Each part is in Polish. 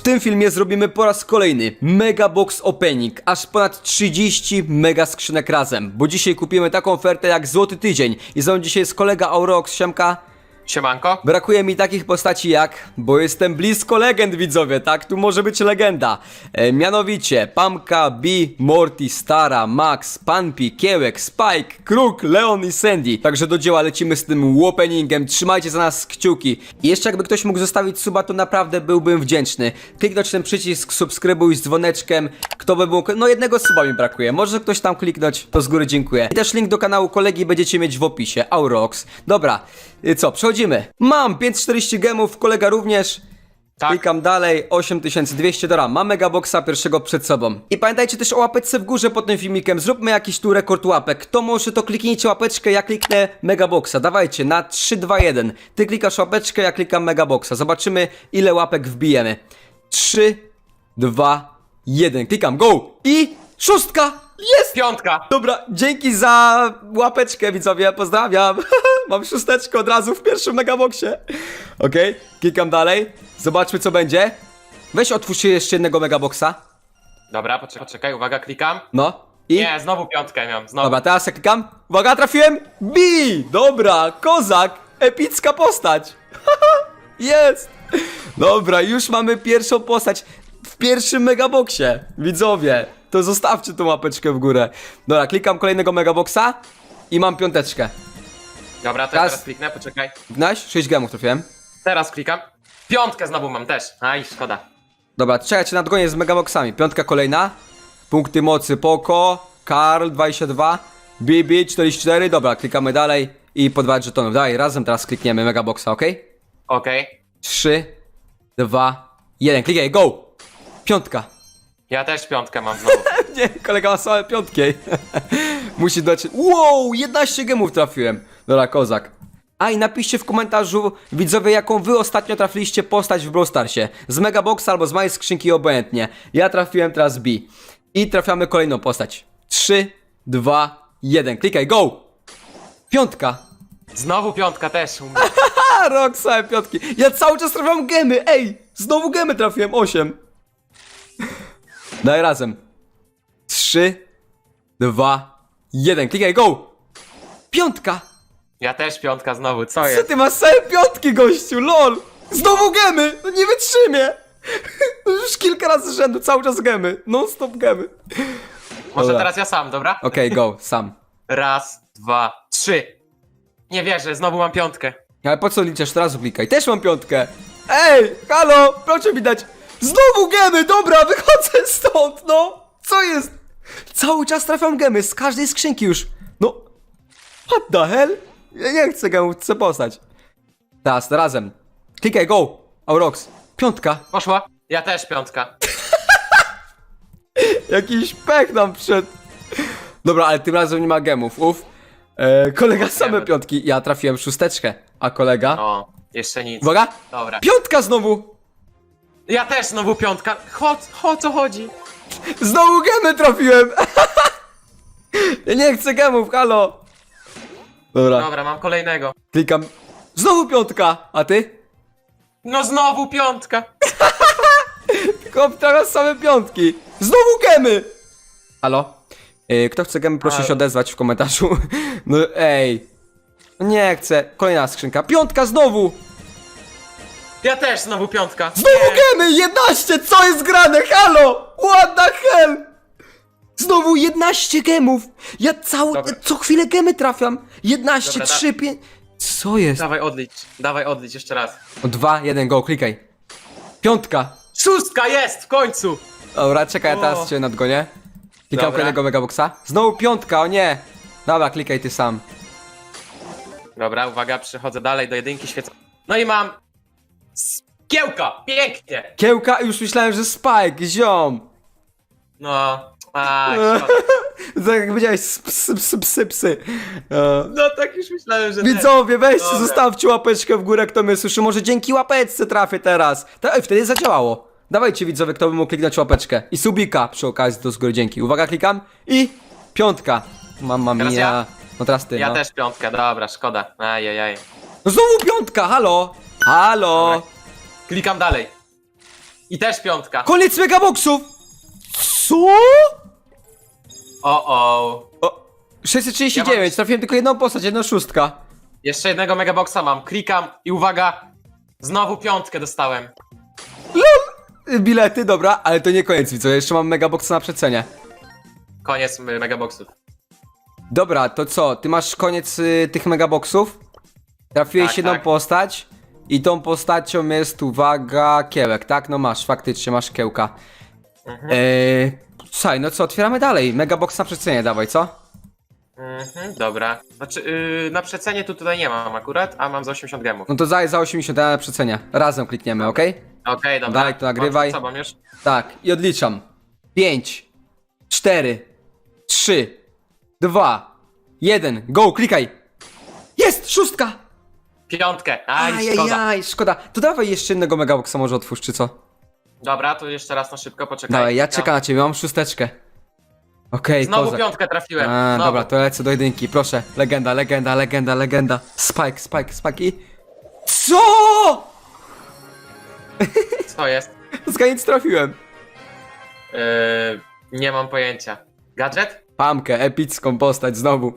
W tym filmie zrobimy po raz kolejny Mega Box Opening, aż ponad 30 mega skrzynek razem, bo dzisiaj kupimy taką ofertę jak Złoty Tydzień i ze dzisiaj jest kolega Aurox, Siemka. Siemanko. Brakuje mi takich postaci jak, bo jestem blisko legend widzowie, tak? Tu może być legenda. E, mianowicie Pamka, B, Morty, Stara, Max, Panpi, Kiełek, Spike, Kruk, Leon i Sandy. Także do dzieła lecimy z tym openingiem, trzymajcie za nas kciuki. I jeszcze jakby ktoś mógł zostawić suba, to naprawdę byłbym wdzięczny. Kliknąć ten przycisk subskrybuj z dzwoneczkiem, kto by mógł, no jednego suba mi brakuje, może ktoś tam kliknąć, to z góry dziękuję. I też link do kanału kolegi będziecie mieć w opisie, Aurox. Dobra, y, co, przechodzimy. Mam 540 gemów, kolega również. Tak. Klikam dalej, 8200, dobra, mam megaboxa pierwszego przed sobą. I pamiętajcie też o łapeczce w górze pod tym filmikiem, zróbmy jakiś tu rekord łapek. Kto może, to kliknijcie łapeczkę, ja kliknę megaboxa. Dawajcie, na 3, 2, 1. Ty klikasz łapeczkę, ja klikam megaboxa. Zobaczymy, ile łapek wbijemy. 3, 2, 1. Klikam, go! I szóstka! Jest! Piątka. Dobra, dzięki za łapeczkę widzowie, pozdrawiam. Mam szósteczkę od razu w pierwszym megaboxie. Okej, klikam dalej. Zobaczmy co będzie. Weź otwórz jeszcze jednego megaboxa. Dobra, poczekaj, poczekaj, uwaga, klikam. No. I? Nie, znowu piątkę miałem, znowu. Dobra, teraz ja klikam. Uwaga, trafiłem. B! Dobra, kozak. Epicka postać. Jest. Dobra, już mamy pierwszą postać w pierwszym megaboxie. Widzowie, to zostawcie tą łapeczkę w górę. Dobra, klikam kolejnego megaboxa i mam piąteczkę. Dobra, to Raz. teraz kliknę, poczekaj. Gnaś? 6 gemów trafiłem. Teraz klikam. Piątkę znowu mam też. Aj, szkoda. Dobra, czekajcie, nadgonię z megaboxami. Piątka kolejna. Punkty mocy Poco, Karl 22, BB 44. Dobra, klikamy dalej i po 2 żetonów. Razem teraz klikniemy megaboxa, ok? Okej. 3, 2, 1. Klikaj, go! Piątka. Ja też piątkę mam znowu. Nie, kolega ma same piątki. Musi dać. Wow, 11 gemów trafiłem. Dobra, kozak. A i napiszcie w komentarzu, widzowie, jaką wy ostatnio trafiliście postać w Brawl Starsie. Z Megaboxa albo z mojej skrzynki, obojętnie. Ja trafiłem teraz B. I trafiamy kolejną postać. 3, 2, 1. Klikaj, go! Piątka. Znowu piątka też. u mnie. A, rok same piątki. Ja cały czas trafiam gemy, ej! Znowu gemy trafiłem, 8. Daj razem. 3, 2, 1. Klikaj, go! Piątka! Ja też piątka znowu, co Co jest? ty masz same piątki, gościu, lol! Znowu gemy! No nie wytrzymie! Już kilka razy z rzędu, cały czas gemy. Non stop gemy. Może Dobra. teraz ja sam, dobra? Okej, go, sam. Raz, dwa, trzy. Nie wierzę, znowu mam piątkę. Ale po co liczysz? Teraz klikaj. Też mam piątkę. Ej, halo, proszę mi dać. Znowu gemy, dobra, wychodzę stąd, no. Co jest? Cały czas trafiam gemy z każdej skrzynki już. No, what the hell? Ja nie chcę gemów, chcę postać. Teraz, razem. Klikaj, go. Aurox. Piątka. Poszła? Ja też piątka. Jakiś pech nam przed. Dobra, ale tym razem nie ma gemów, uf. E, kolega same Gemy. piątki. Ja trafiłem szósteczkę, a kolega... O, jeszcze nic. Uwaga. Dobra. Piątka znowu. Ja też znowu piątka. Chodź, o co chodzi? Znowu gemy trafiłem! ja nie chcę gemów, halo! Dobra, Dobra, mam kolejnego. klikam. Znowu piątka! A ty? No znowu piątka. Tylko teraz same piątki! Znowu gemy! Halo? Yy, kto chce gemy, proszę Halo. się odezwać w komentarzu. no ej. Nie chcę. Kolejna skrzynka. Piątka znowu! Ja też znowu piątka. Znowu gemy! 11! Co jest grane? Halo! What the hell? Znowu 11 gemów! Ja cały... Dobra. co chwilę gemy trafiam! 11, Dobra, da- 3, 5... Co jest? Dawaj odlicz, dawaj odlicz jeszcze raz. O, Dwa, jeden, go, klikaj. Piątka. Szóstka jest w końcu! Dobra, czekaj, ja teraz cię nadgonię. Klikam Dobra. kolejnego megaboxa. Znowu piątka, o nie! Dobra, klikaj ty sam. Dobra, uwaga, przechodzę dalej do jedynki świecą. No i mam... Kiełka! Pięknie! Kiełka, już myślałem, że Spike, ziom. No... A, szkoda. Tak jak powiedziałeś, psy, psy, psy, psy. E, No tak już myślałem, że... Widzowie, weźcie, Dobra. zostawcie łapeczkę w górę, kto mnie słyszy. Może dzięki łapeczce trafię teraz. Ta, wtedy zadziałało. Dawajcie widzowie, kto by mógł kliknąć łapeczkę. I subika przy okazji do z góry dzięki. Uwaga, klikam. I piątka. Mamma Teraz mia. ja? No teraz ty, Ja no. też piątkę, dobra, szkoda. Ajajaj. No znowu piątka, halo! Halo! Klikam dalej. I też piątka. Koniec megaboxów! Co? O, o. O, 639, trafiłem tylko jedną postać, jedną szóstka. Jeszcze jednego megaboxa mam. Klikam i uwaga. Znowu piątkę dostałem. Y, Bilety, dobra, ale to nie koniec, widzę, jeszcze mam megaboxa na przecenie. Koniec y, megaboxów. Dobra, to co, ty masz koniec y, tych megaboxów? Trafiłeś Tak, jedną tak. postać i tą postacią jest, uwaga, kiełek, tak? No masz, faktycznie masz kiełka. Mhm. Eee, słuchaj, no co, otwieramy dalej, megabox na przecenie dawaj, co? Mhm, dobra. Znaczy, yy, na przecenie tu tutaj nie mam akurat, a mam za 80 gemów. No to za, za 80 ja na przecenie, razem klikniemy, okej? Okej, dobra. Dalej to nagrywaj. Mam przed sobą już. Tak, i odliczam. 5, 4, 3, 2, 1, go, klikaj! Jest, szóstka! Piątkę. Aj, szkoda. Ajajaj, szkoda. To dawaj jeszcze jednego megaboxa może otwórz, czy co? Dobra, to jeszcze raz na szybko, poczekaj. Dawaj, ja czekam na ciebie, mam szósteczkę. Okej, Znowu kozak. piątkę trafiłem. A, Znowu. dobra, to lecę do jedynki, proszę. Legenda, legenda, legenda, legenda. Spike, spike, spike i... Co? Co jest? Zganiec trafiłem. Yy, nie mam pojęcia. Gadżet? Pamkę, epicką postać znowu.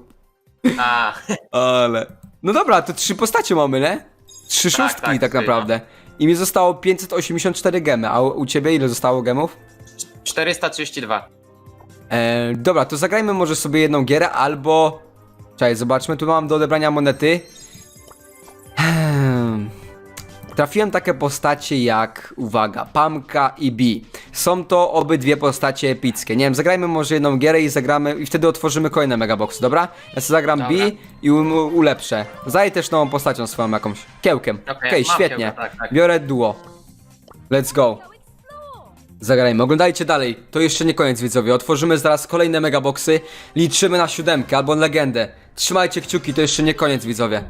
A, Ale... No dobra, to trzy postacie mamy, nie? Trzy Tak, szóstki tak, tak, trzy, naprawdę. I mi zostało 584 gemy, a u u ciebie ile zostało gemów? 432. E, dobra, to zagrajmy może sobie jedną gierę, albo... Czekaj, zobaczmy, tu mam do odebrania monety. Trafiłem takie postacie jak, uwaga, Pamka i Bi. Są to obydwie postacie epickie. Nie wiem, zagrajmy może jedną gierę i zagramy, i wtedy otworzymy kolejne megaboxy, dobra? Ja sobie zagram Dobra. Bi i u, ulepszę. Zaj też nową postacią swoją jakąś. Kiełkiem. Okej, Okej, mam świetnie. kiełka, tak, tak. Biorę duo. Let's go. Zagrajmy. Oglądajcie dalej. To jeszcze nie koniec, widzowie. Otworzymy zaraz kolejne megaboxy. Liczymy na siódemkę albo legendę. Trzymajcie kciuki, to jeszcze nie koniec, widzowie.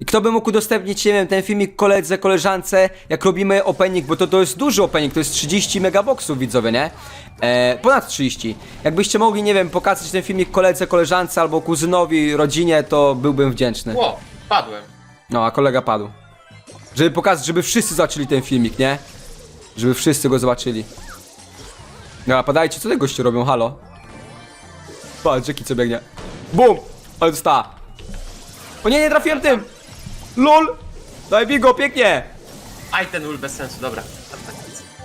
I kto by mógł udostępnić, nie wiem, ten filmik koledze, koleżance, jak robimy opening, bo to, to jest duży opening, to jest 30 megaboxów, widzowie, nie? E, ponad 30. Jakbyście mogli, nie wiem, pokazać ten filmik koledze, koleżance albo kuzynowi, rodzinie, to byłbym wdzięczny. Ło, padłem. No, a kolega padł. Żeby pokazać, żeby wszyscy zobaczyli ten filmik, nie? Żeby wszyscy go zobaczyli. No, a padajcie, co te goście robią, halo? Patrz, jaki co biegnie. Bum! Ale dostała. O nie, nie trafiłem tym! LOL! Daj bigo, pięknie! Aj, ten ul bez sensu, dobra.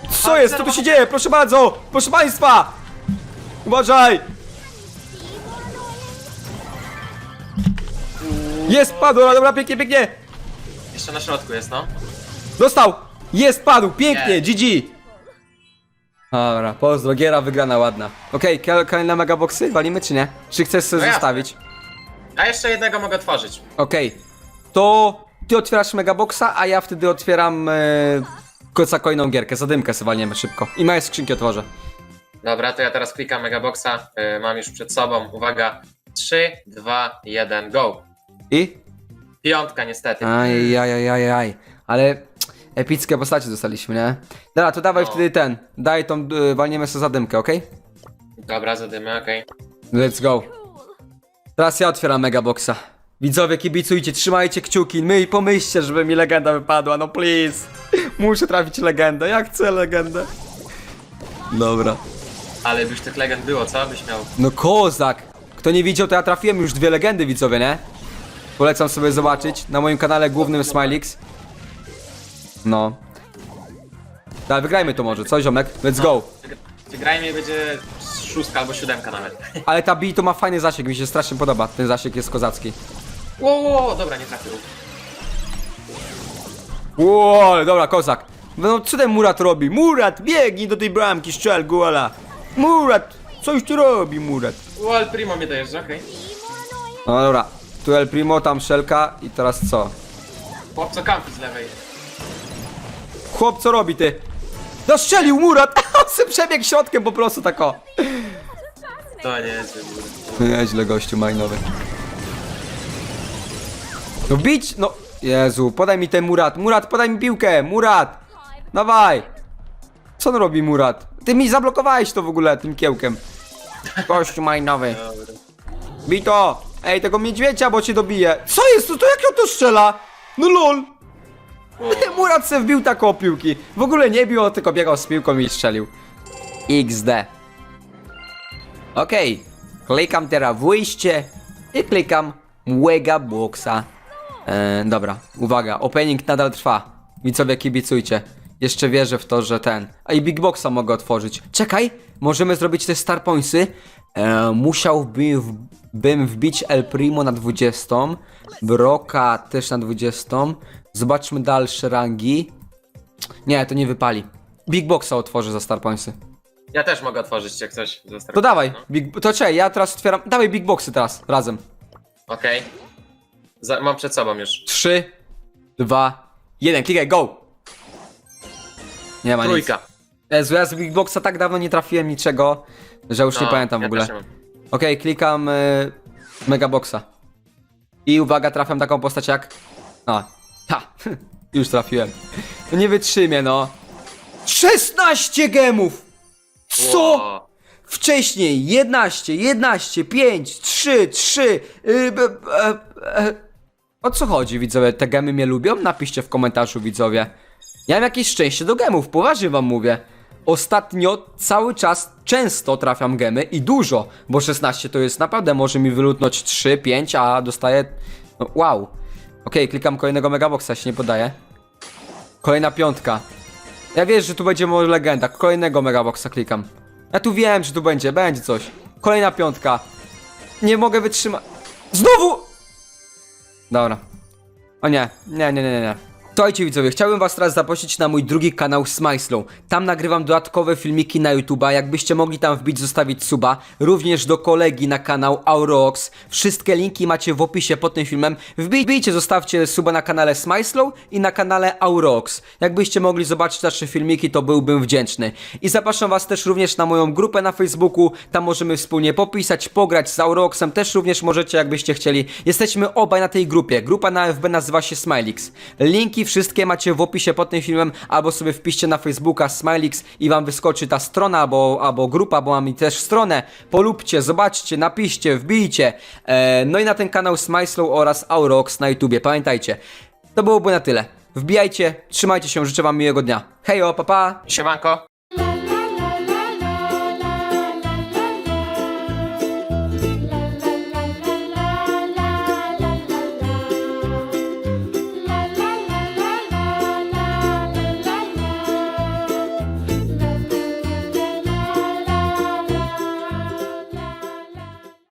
Co jest? Co tu się dzieje? Proszę bardzo! Proszę państwa! Uważaj! Jest, padł, dobra, dobra, pięknie, pięknie! Jeszcze na środku jest, no. Dostał! Jest, padł! Pięknie! Nie. GG! Dobra, pozdro, giera wygrana, ładna. Okej, okay, kolejne megaboxy? Walimy czy nie? Czy chcesz sobie No jasne. zostawić? A jeszcze jednego mogę otworzyć. Okej. To ty otwierasz megaboxa, a ja wtedy otwieram e, kolejną gierkę. Zadymkę sobie walniemy szybko. I moje skrzynki otworzę. Dobra, to ja teraz klikam megaboxa. Yy, mam już przed sobą. Uwaga. 3, 2, 1, go. I? Piątka niestety. Aj, aj, aj, aj, aj. Ale epickie postacie dostaliśmy, nie? Dobra, to dawaj No. wtedy ten. Daj tą, y, walniemy sobie zadymkę, okej? Dobra, zadymy, okej. Let's go. Teraz ja otwieram megaboxa. Widzowie, kibicujcie, trzymajcie kciuki. My i pomyślcie, żeby mi legenda wypadła, no please. Muszę trafić legendę, ja chcę legendę. Dobra. Ale już tych legend było, co byś miał? No kozak. Kto nie widział, to ja trafiłem już dwie legendy, widzowie, nie? Polecam sobie zobaczyć na moim kanale głównym Smilix. No. Dobra, wygrajmy to może, co ziomek? Let's go. Wygrajmy będzie szóstka albo siódemka nawet. Ale ta B to ma fajny zasięg, mi się strasznie podoba. Ten zasięg jest kozacki. Ło, ło, ło, dobra, nie trafił. Ło, dobra, kozak. No co ten Murat robi? Murat, biegnij do tej bramki, strzel gola. Murat, coś tu robi Murat. Ło, El Primo mnie dojeżdża, okej. No dobra, tu El Primo, tam Szelka i teraz co? Chłopco kampi z lewej. Chłop, co robi ty? No strzelił Murat! On se przebiegł środkiem po prostu tak o. To nie jest wybór. Nieźle gościu majnowy. No bić, no... Jezu, podaj mi ten Murat. Murat, podaj mi piłkę. Murat! Dawaj! Co on robi Murat? Ty mi zablokowałeś to w ogóle tym kiełkiem. Gościu majnowy. Bij to! Ej, tego niedźwiedzia, bo cię dobije. Co jest? No to jak on to strzela? No lol! Murat se wbił taką piłki. W ogóle nie bił, tylko biegał z piłką i strzelił. XD. Okej. Klikam teraz wyjście i klikam Mega Boxa. E, dobra, uwaga, opening nadal trwa. Widzowie kibicujcie. Jeszcze wierzę w to, że ten. A i Big Boxa mogę otworzyć. Czekaj, możemy zrobić te Star Pointsy. E, musiałbym bym wbić El Primo na 20. Broka też na 20. Zobaczmy dalsze rangi. Nie, to nie wypali. Big Boxa otworzę za Star Pointsy. Ja też mogę otworzyć jak coś. ze To dawaj, No. big, to czekaj, ja teraz otwieram. Dawaj Big Boxy teraz, razem. Okej. Za- Mam przed sobą już. 3, 2, 1, klikaj, go! Nie ma nic. Trójka. Jezu, ja z Big Boxa tak dawno nie trafiłem niczego, że już nie No, pamiętam w ja ogóle. też nie mam. Okej, klikam y, Mega Boxa. I uwaga, trafiam taką postać jak... A, ha, już trafiłem. No nie wytrzymię, no. 16 gemów! Co? Ło. Wcześniej 11, 11, 5, 3, 3. Yy, b, e, e. O co chodzi, widzowie? Te gemy mnie lubią? Napiszcie w komentarzu, widzowie. Ja mam jakieś szczęście do gemów, poważnie wam mówię. Ostatnio cały czas często trafiam gemy i dużo, bo 16 to jest naprawdę, może mi wylutnąć 3, 5, a dostaję. No, wow. Okej, klikam kolejnego megaboxa, się nie podaje. Kolejna piątka. Ja wiesz, że tu będzie może legenda. Kolejnego megaboxa klikam. Ja tu wiem, że tu będzie, będzie coś. Kolejna piątka. Nie mogę wytrzymać. Znowu! Dobra. O nie, nie, nie, nie, nie. Słuchajcie widzowie, chciałbym was teraz zaprosić na mój drugi kanał Smyslow. Tam nagrywam dodatkowe filmiki na YouTube'a, jakbyście mogli tam wbić, zostawić suba. Również do kolegi na kanał Aurox. Wszystkie linki macie w opisie pod tym filmem. Wbij- Wbijcie, zostawcie suba na kanale Smyslow i na kanale Aurox. Jakbyście mogli zobaczyć nasze filmiki, to byłbym wdzięczny. I zapraszam was też również na moją grupę na Facebooku. Tam możemy wspólnie popisać, pograć z Auroxem. Też również możecie, jakbyście chcieli. Jesteśmy obaj na tej grupie. Grupa na FB nazywa się Smilix. Linki wszystkie macie w opisie pod tym filmem, albo sobie wpiszcie na Facebooka Smilix i wam wyskoczy ta strona, albo, albo grupa, bo mam też stronę. Polubcie, zobaczcie, napiszcie, wbijcie. E, no i na ten kanał Smyslow oraz Aurox na YouTubie. Pamiętajcie. To byłoby na tyle. Wbijajcie, trzymajcie się, życzę wam miłego dnia. Hejo, pa pa! Siemanko.